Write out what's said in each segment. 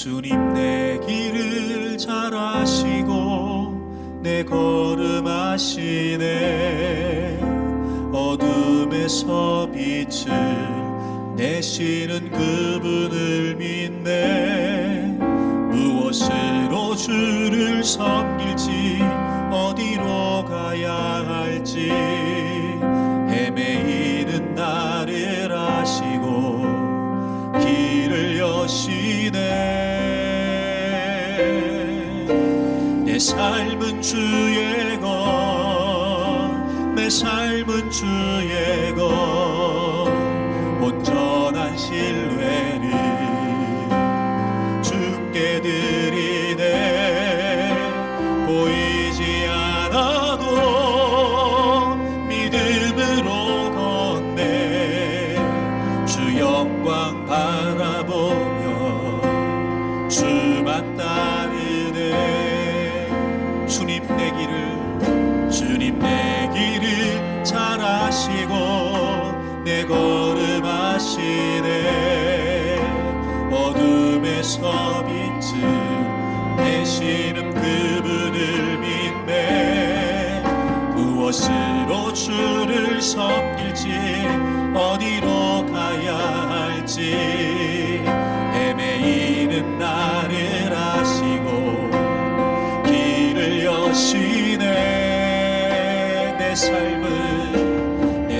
주님 내 길을 잘 아시고 내 걸음 아시네. 어둠에서 빛을 내시는 그분을 믿네. 무엇으로 주를 섬길지 어디로 가야 할지 헤매이 내 삶은 주의 것내 삶은 주의 것 온전한 신뢰를 주께 드리네. 보이지 않아도 믿음으로 걷네. 주 영광 바라보며 주만 따르네 주님 내 길을 주님 내 길을 잘 아시고 내 걸음 아시네. 어둠에서 빛을 내시는 그분을 믿네. 무엇으로 주를 섬길지 어디로 가야 할지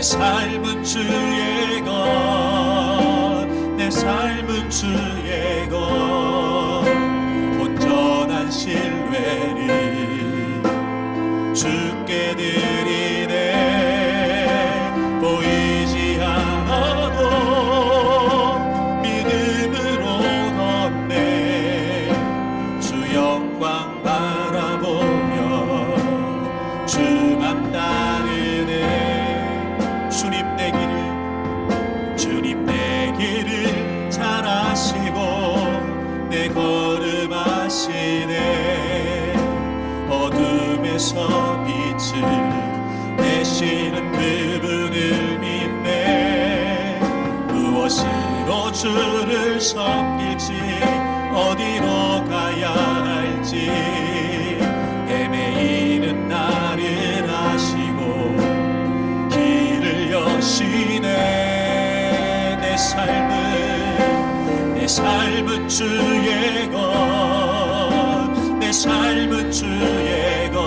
삶은 주의 것내 삶은 주의 것. 온전한 신뢰를 주께 드리네 아시네. 어둠에서 빛을 내시는 그분을 믿네. 무엇으로 주를 섬길지 어디로 가야 할지. 헤매이는 나를 아시고 길을 여시네. 내 삶은 내 삶은 주의 것 내 삶은 주의 것.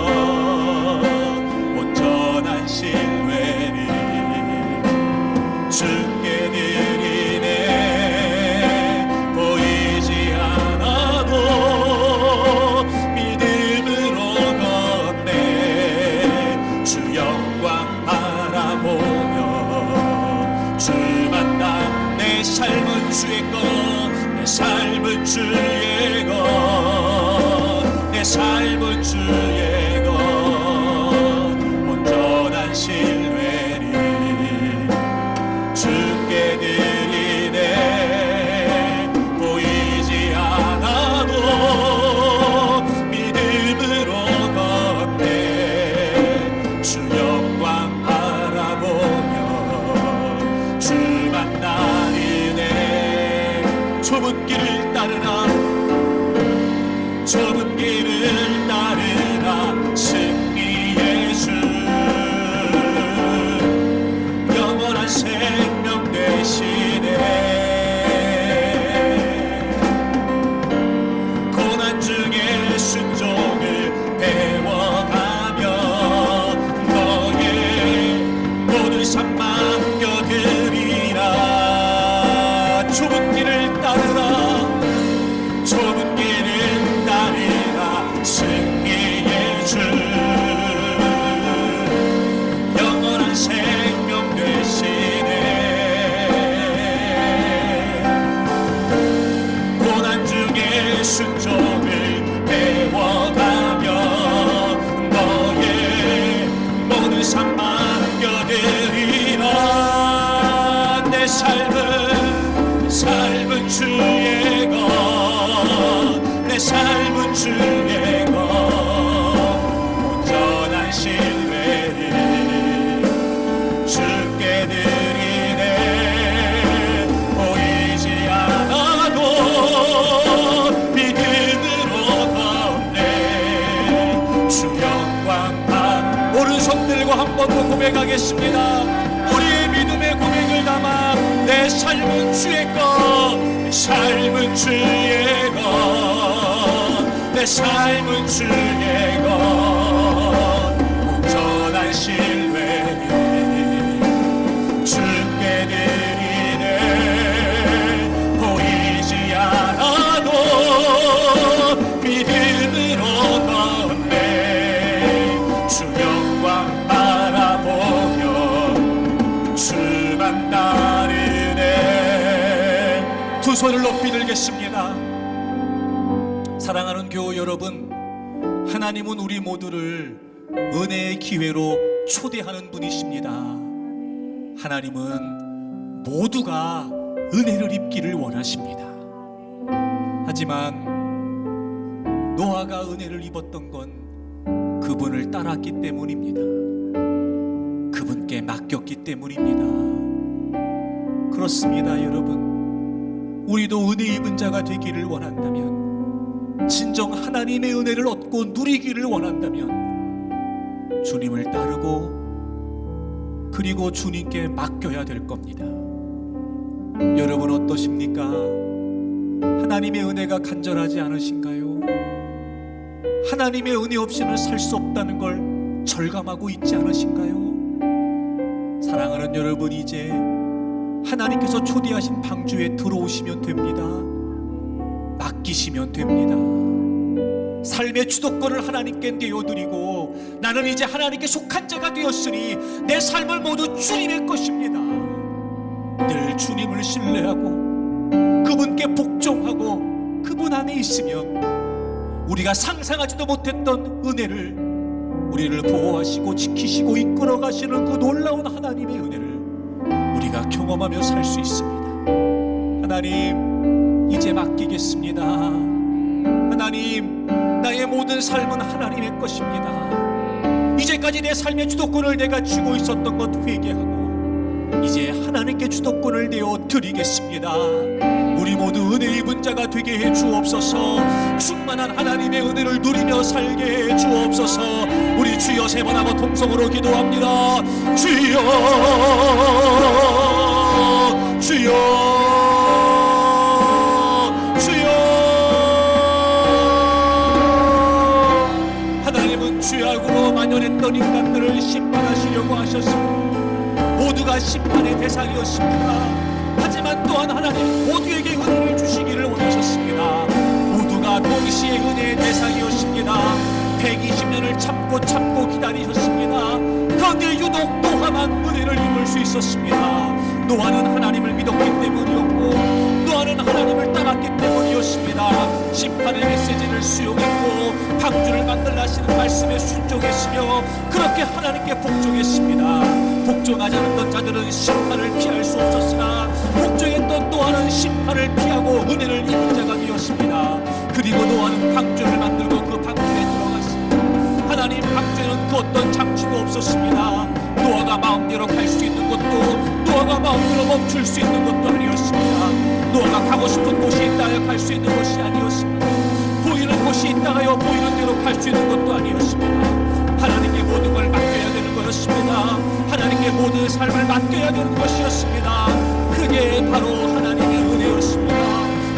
온전한 신뢰를 주께 드리네. 보이지 않아도 믿음으로 걷네. 주 영광 바라보며 주만 나내 삶은 주의 것내 삶은 주의 것내 삶은 주 삶은 주의 것, 내 삶은 주의 것, 온전한 신뢰 주께 드리네. 보이지 않아도 믿음으로 걷네. 주 영광 바라보며 주만 따르네 두 손을 높이 들겠습니다 사랑하는 교우 여러분 하나님은 우리 모두를 은혜의 기회로 초대하는 분이십니다 하나님은 모두가 은혜를 입기를 원하십니다. 하지만 노아가 은혜를 입었던 건 그분을 따랐기 때문입니다. 그분께 맡겼기 때문입니다. 그렇습니다, 여러분. 우리도 은혜 입은 자가 되기를 원한다면, 진정 하나님의 은혜를 얻고 누리기를 원한다면, 주님을 따르고 그리고 주님께 맡겨야 될 겁니다. 여러분 어떠십니까? 하나님의 은혜가 간절하지 않으신가요? 하나님의 은혜 없이는 살 수 없다는 걸 절감하고 있지 않으신가요? 사랑하는 여러분 이제 하나님께서 초대하신 방주에 들어오시면 됩니다. 맡기시면 됩니다. 삶의 주도권을 하나님께 내어드리고 나는 이제 하나님께 속한 자가 되었으니 내 삶을 모두 주님의 것입니다. 늘 주님을 신뢰하고 그분께 복종하고 그분 안에 있으면 우리가 상상하지도 못했던 은혜를 우리를 보호하시고 지키시고 이끌어 가시는 그 놀라운 하나님의 은혜를 경험하며 살 수 있습니다. 하나님 이제 맡기겠습니다. 하나님, 나의 모든 삶은 하나님의 것입니다. 이제까지 내 삶의 주도권을 내가 쥐고 있었던 것 회개하고 이제 하나님께 주도권을 내어 드리겠습니다. 우리 모두 은혜 입은 자가 되게 해 주옵소서. 충만한 하나님의 은혜를 누리며 살게 해 주옵소서. 우리 주여 세번 하고 통성으로 기도합니다. 주여, 주여, 주여. 하나님은 죄악으로 만연했던 인간들을 심판하시려고 하셨습니다. 모두가 심판의 대상이었습니다. 하지만 또한 하나님 모두에게 은혜를 주시기를 원하셨습니다. 모두가 동시에 은혜의 대상이었습니다. 120년을 참고 참고 기다리셨습니다. 그런데 유독 노아만 은혜를 입을 수 있었습니다. 노아는 하나님을 믿었기 때문이었고 노아는 하나님을 따랐기 때문이었습니다. 심판의 메시지를 수용했고 방주를 만들라 하시는 말씀에 순종했으며 그렇게 하나님께 복종했습니다. 복종하지 않았던 자들은 심판을 피할 수 없었으나 복종했던 노아는 심판을 피하고 은혜를 입은 자가 되었습니다. 그리고 노아는 방주를 만들고 그 방주에. 방주에는 그 어떤 장치도 없었습니다. 노아가 마음대로 갈 수 있는 것도 노아가 마음대로 멈출 수 있는 것도 아니었습니다. 노아가 가고 싶은 곳이 있다여 갈 수 있는 것이 아니었습니다. 보이는 곳이 있다가요 보이는 대로 갈 수 있는 것도 아니었습니다. 하나님께 모든 걸 맡겨야 되는 것이었습니다. 하나님께 모든 삶을 맡겨야 되는 것이었습니다. 그게 바로 하나님의 은혜였습니다.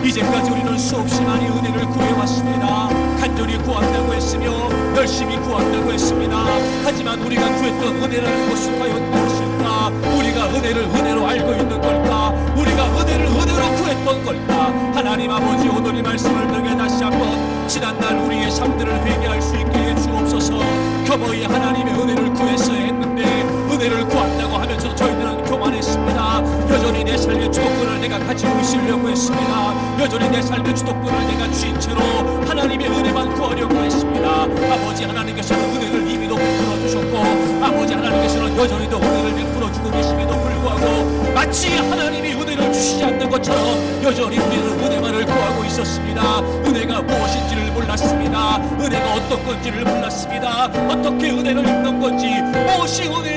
이제까지 우리는 수없이 많이 은혜를 구해왔습니다. 간절히 구한다고 했으며 열심히 구한다고 했습니다. 하지만 우리가 구했던 은혜라는 것은 과연 무엇일까? 우리가 은혜를 은혜로 알고 있는 걸까? 우리가 은혜를 은혜로 구했던 걸까? 하나님 아버지 오늘 이 말씀을 통해 다시 한번 지난날 우리의 삶들을 회개할 수 있게 해 주옵소서. 겸허히 하나님의 은혜를 구했어야 했는데 은혜를 구한다고 하면서 저희들은 교만했습니다. 여전히 내 삶의 주도권을 내가 가지고 있으려고 했습니다. 여전히 내 삶의 주도권을 내가 쥔 채로 하나님의 은혜만 구하려고 했습니다. 아버지 하나님께서는 은혜를 이미도 베풀어 주셨고 아버지 하나님께서는 여전히도 은혜를 베풀어 주고 계심에도 불구하고 마치 하나님이 은혜를 주시지 않는 것처럼 여전히 우리는 은혜만을 구하고 있었습니다. 은혜가 무엇인지를 몰랐습니다. 은혜가 어떤 건지를 몰랐습니다. 어떻게 은혜를 입는 건지 무엇이 은혜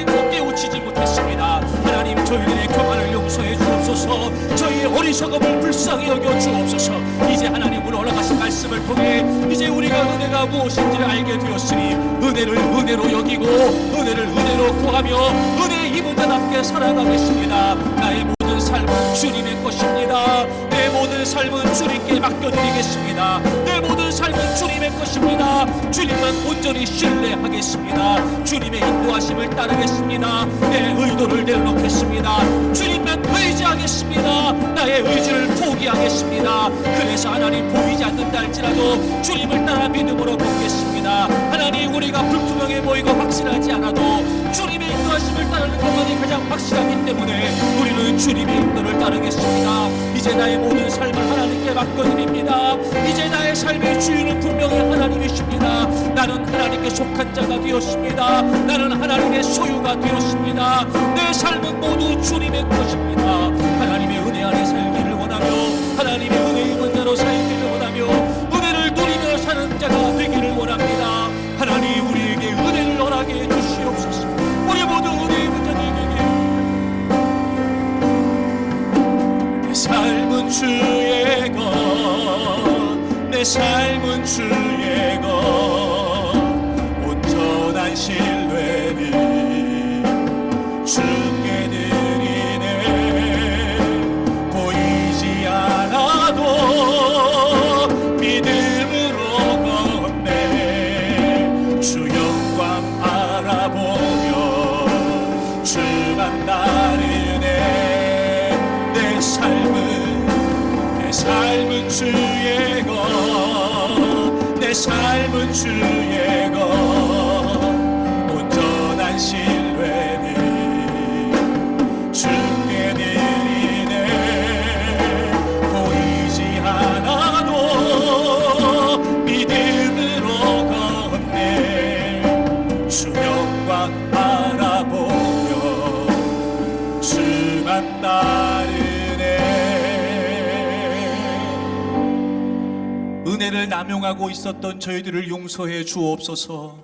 불쌍히 여겨 주옵소서. 이제 하나님으로 올라가신 말씀을 통해 이제 우리가 은혜가 무엇인지를 알게 되었으니 은혜를 은혜로 여기고 은혜를 은혜로 구하며 은혜의 이분들답게 살아가겠습니다. 나의 삶은 주님의 것입니다. 내 모든 삶은 주님께 맡겨드리겠습니다. 내 모든 삶은 주님의 것입니다. 주님만 온전히 신뢰하겠습니다. 주님의 인도하심을 따르겠습니다. 내 의도를 내려놓겠습니다. 주님만 의지하겠습니다. 나의 의지를 포기하겠습니다. 그래서 하나님 보이지 않는다 할지라도 주님을 따라 믿음으로 걷겠습니다. 하나님 우리가 불투명해 보이고 확실하지 않아도 주님의 인도하심을 따르는 것만이 가장 확실하기 때문에 우리는 주님의 인도를 따르겠습니다. 이제 나의 모든 삶을 하나님께 맡겨드립니다. 이제 나의 삶의 주인은 분명히 하나님이십니다. 나는 하나님께 속한 자가 되었습니다. 나는 하나님의 소유가 되었습니다. 내 삶은 모두 주님의 것입니다. 하나님의 은혜 안에 살 삶은 주 삶은 주의 것 은혜를 남용하고 있었던 저희들을 용서해 주옵소서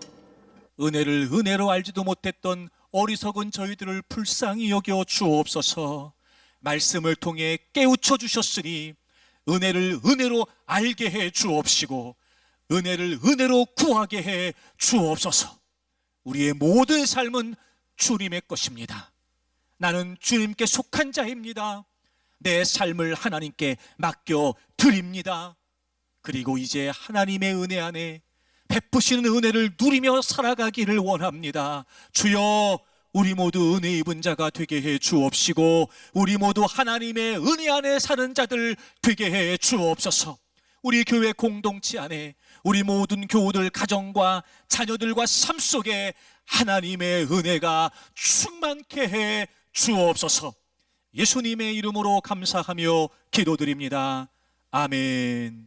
은혜를 은혜로 알지도 못했던 어리석은 저희들을 불쌍히 여겨 주옵소서. 말씀을 통해 깨우쳐 주셨으니 은혜를 은혜로 알게 해 주옵시고 은혜를 은혜로 구하게 해 주옵소서. 우리의 모든 삶은 주님의 것입니다. 나는 주님께 속한 자입니다. 내 삶을 하나님께 맡겨 드립니다. 그리고 이제 하나님의 은혜 안에 베푸시는 은혜를 누리며 살아가기를 원합니다. 주여, 우리 모두 은혜 입은 자가 되게 해 주옵시고, 우리 모두 하나님의 은혜 안에 사는 자들 되게 해 주옵소서. 우리 교회 공동체 안에 우리 모든 교우들 가정과 자녀들과 삶 속에 하나님의 은혜가 충만케 해 주옵소서. 예수님의 이름으로 감사하며 기도드립니다. 아멘.